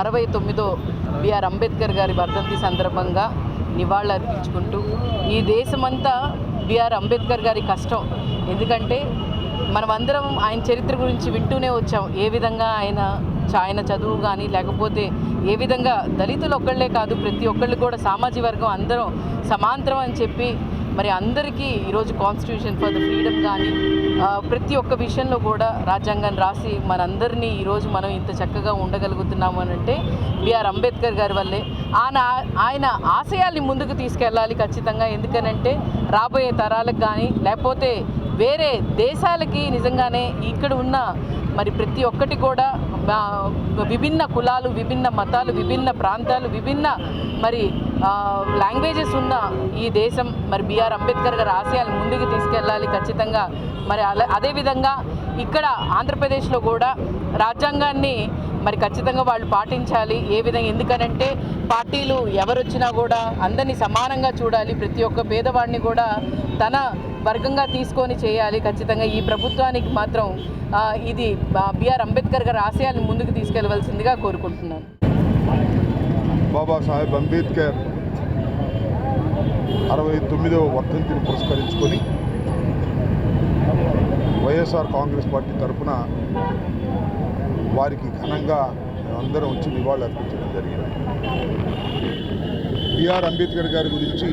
అరవై తొమ్మిదో బిఆర్ అంబేద్కర్ గారి వర్ధంతి సందర్భంగా నివాళులు అర్పించుకుంటూ ఈ దేశమంతా బిఆర్ అంబేద్కర్ గారి కష్టం. ఎందుకంటే మనమందరం ఆయన చరిత్ర గురించి వింటూనే వచ్చాం. ఏ విధంగా ఆయన ఆయన చదువు కానీ లేకపోతే ఏ విధంగా దళితులు ఒక్కళ్ళే కాదు ప్రతి ఒక్కళ్ళు కూడా సామాజిక వర్గం అందరం సమాంతరం అని చెప్పి మరి అందరికీ ఈరోజు కాన్స్టిట్యూషన్ ఫర్ ద ఫ్రీడమ్ కానీ ప్రతి ఒక్క విషయంలో కూడా రాజ్యాంగాన్ని రాసి మనందరినీ ఈరోజు మనం ఇంత చక్కగా ఉండగలుగుతున్నాము అని అంటే బిఆర్ అంబేద్కర్ గారి వల్లే. ఆయన ఆయన ఆశయాల్ని ముందుకు తీసుకెళ్ళాలి ఖచ్చితంగా. ఎందుకనంటే రాబోయే తరాలకు కానీ లేకపోతే వేరే దేశాలకి నిజంగానే ఇక్కడ ఉన్న మరి ప్రతి ఒక్కటి కూడా విభిన్న కులాలు విభిన్న మతాలు విభిన్న ప్రాంతాలు విభిన్న మరి లాంగ్వేజెస్ ఉన్న ఈ దేశం మరి బిఆర్ అంబేద్కర్ గారి ఆశయాలు ముందుకు తీసుకెళ్ళాలి ఖచ్చితంగా. మరి అలా అదేవిధంగా ఇక్కడ ఆంధ్రప్రదేశ్లో కూడా రాజ్యాంగాన్ని మరి ఖచ్చితంగా వాళ్ళు పాటించాలి. ఏ విధంగా ఎందుకనంటే పార్టీలు ఎవరొచ్చినా కూడా అందరినీ సమానంగా చూడాలి. ప్రతి ఒక్క పేదవాడిని కూడా తన వర్గంగా తీసుకొని చేయాలి. ఖచ్చితంగా ఈ ప్రభుత్వానికి మాత్రం ఇది బిఆర్ అంబేద్కర్ గారి ఆశయాలను ముందుకు తీసుకెళ్ళవలసిందిగా కోరుకుంటున్నాను. బాబాసాహెబ్ అంబేద్కర్ అరవై తొమ్మిదవ వర్ధంతిని పురస్కరించుకొని వైఎస్ఆర్ కాంగ్రెస్ పార్టీ తరఫున వారికి ఘనంగా అందరం వచ్చి నివాళులు అర్పించడం జరిగింది. బిఆర్ అంబేద్కర్ గారి గురించి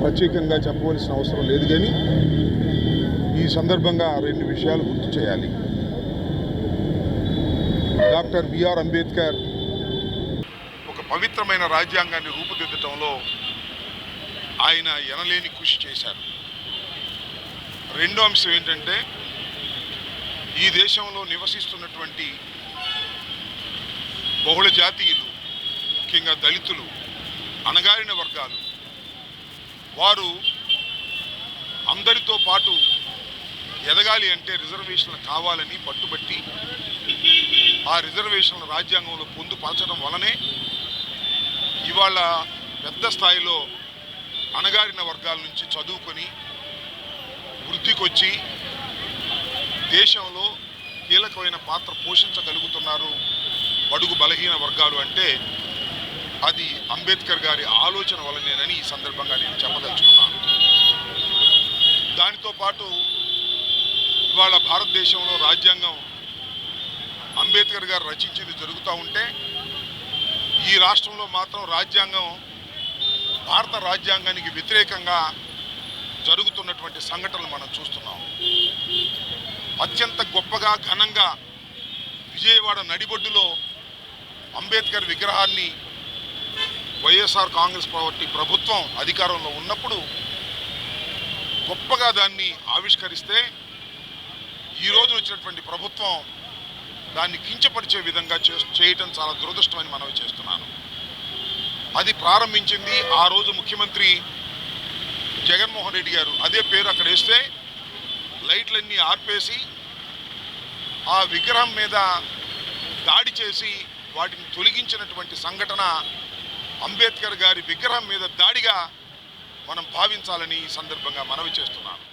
ప్రత్యేకంగా చెప్పవలసిన అవసరం లేదు కానీ ఈ సందర్భంగా రెండు విషయాలు గుర్తు చేయాలి. డాక్టర్ బిఆర్ అంబేద్కర్ ఒక పవిత్రమైన రాజ్యాంగాన్ని రూపుదిద్దటంలో ఆయన ఎనలేని కృషి చేశారు. రెండో అంశం ఏంటంటే ఈ దేశంలో నివసిస్తున్నటువంటి బహుళ జాతీయులు ముఖ్యంగా దళితులు అణగారిన వర్గాలు వారు అందరితో పాటు ఎదగాలి అంటే రిజర్వేషన్లు కావాలని పట్టుబట్టి ఆ రిజర్వేషన్ల రాజ్యాంగంలో పొందుపరచడం వలనే ఇవాళ పెద్ద స్థాయిలో అణగారిన వర్గాల నుంచి చదువుకొని వృద్ధికొచ్చి దేశంలో కీలకమైన పాత్ర పోషించగలుగుతున్నారు బడుగు బలహీన వర్గాలు అంటే అది అంబేద్కర్ గారి ఆలోచన వలనేనని ఈ సందర్భంగా నేను చెప్పదలుచుకున్నాను దానితో పాటు ఇవాళ భారతదేశంలో రాజ్యాంగం అంబేద్కర్ గారు రచించింది జరుగుతూ ఉంటే ఈ రాష్ట్రంలో మాత్రం రాజ్యాంగం భారత రాజ్యాంగానికి వ్యతిరేకంగా జరుగుతున్నటువంటి సంఘటనలు మనం చూస్తున్నాం. అత్యంత గొప్పగా ఘనంగా విజయవాడ నడిబొడ్డులో అంబేద్కర్ విగ్రహాన్ని వైఎస్ఆర్ కాంగ్రెస్ పార్టీ ప్రభుత్వం అధికారంలో ఉన్నప్పుడు గొప్పగా దాన్ని ఆవిష్కరిస్తే ఈ రోజు వచ్చినటువంటి ప్రభుత్వం దాన్ని కించపరిచే విధంగా చే- చేయటం చాలా దురదృష్టమని మనవి చేస్తున్నాను. అది ప్రారంభించింది ఆ రోజు ముఖ్యమంత్రి జగన్మోహన్ రెడ్డి గారు. అదే పేరు అక్కడ వేస్తే లైట్లన్నీ ఆర్పేసి ఆ విగ్రహం మీద దాడి చేసి వాటిని తొలగించినటువంటి సంఘటన అంబేద్కర్ గారి విగ్రహం మీద దాడిగా మనం భావించాలని ఈ సందర్భంగా మనవి చేస్తున్నాను.